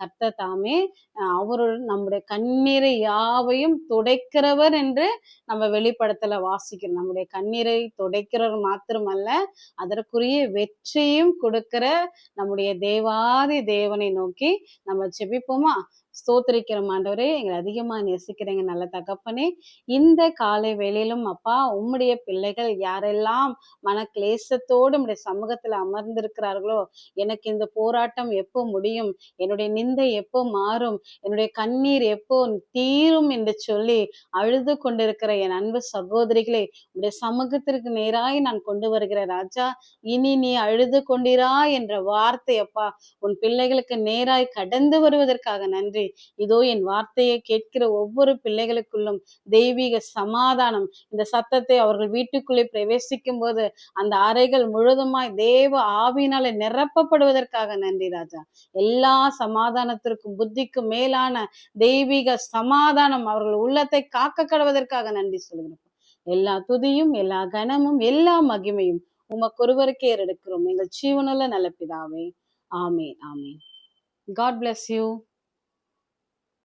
கர்த்தர் தாமே அவரு நம்முடைய கண்ணீரை யாவையும் துடைக்கிறவர் என்று நம்ம வெளிப்படத்துல வாசிக்கிறோம். நம்முடைய கண்ணீரை துடைக்கிறவர் மாத்திரமல்ல அதற்குரிய வெற்றியும் கொடுக்கிற நம்முடைய தேவாதி தேவனை நோக்கி நம்ம செபிப்போமா ஸ்தோத்திரிக்கிற ஆண்டவரே. எங்களை அதிகமா நேசிக்கிறேங்க நல்ல தகப்பனே. இந்த காலை வேளையிலும் அப்பா உம்முடைய பிள்ளைகள் யாரெல்லாம் மன கிளேசத்தோடு உடைய சமூகத்தில் அமர்ந்திருக்கிறார்களோ எனக்கு இந்த போராட்டம் எப்போ முடியும்? என்னுடைய நிந்தை எப்போ மாறும்? என்னுடைய கண்ணீர் எப்போ தீரும் என்று சொல்லி அழுது கொண்டிருக்கிற என் அன்பு சகோதரிகளை உடைய சமூகத்திற்கு நேராய் நான் கொண்டு வருகிற ராஜா இனி நீ அழுது கொண்டிரா என்ற வார்த்தை அப்பா உன் பிள்ளைகளுக்கு நேராய் கடந்து வருவதற்காக நன்றி இதோ என் வார்த்தையை கேட்கிற ஒவ்வொரு பிள்ளைகளுக்குள்ளும் தெய்வீக சமாதானம். இந்த சத்தத்தை அவர்கள் வீட்டுக்குள்ளே பிரவேசிக்கும் போது அந்த அறைகள் முழுதுமாய் தேவ ஆவியினாலே நிரப்பப்படுவதற்காக நன்றி ராஜா. எல்லா சமாதானத்திற்கும் புத்திக்கும் மேலான தெய்வீக சமாதானம் அவர்கள் உள்ளத்தை காக்க கடவதற்காக நன்றி சொல்கிறோம் எல்லா துதியும் எல்லா கனமும் எல்லா மகிமையும் உமக்கொருவருக்கே எடுக்கிறோம் எங்கள் ஜீவனுள்ள நல்ல பிதாவே. ஆமே ஆமே காட் பிளஸ் யூ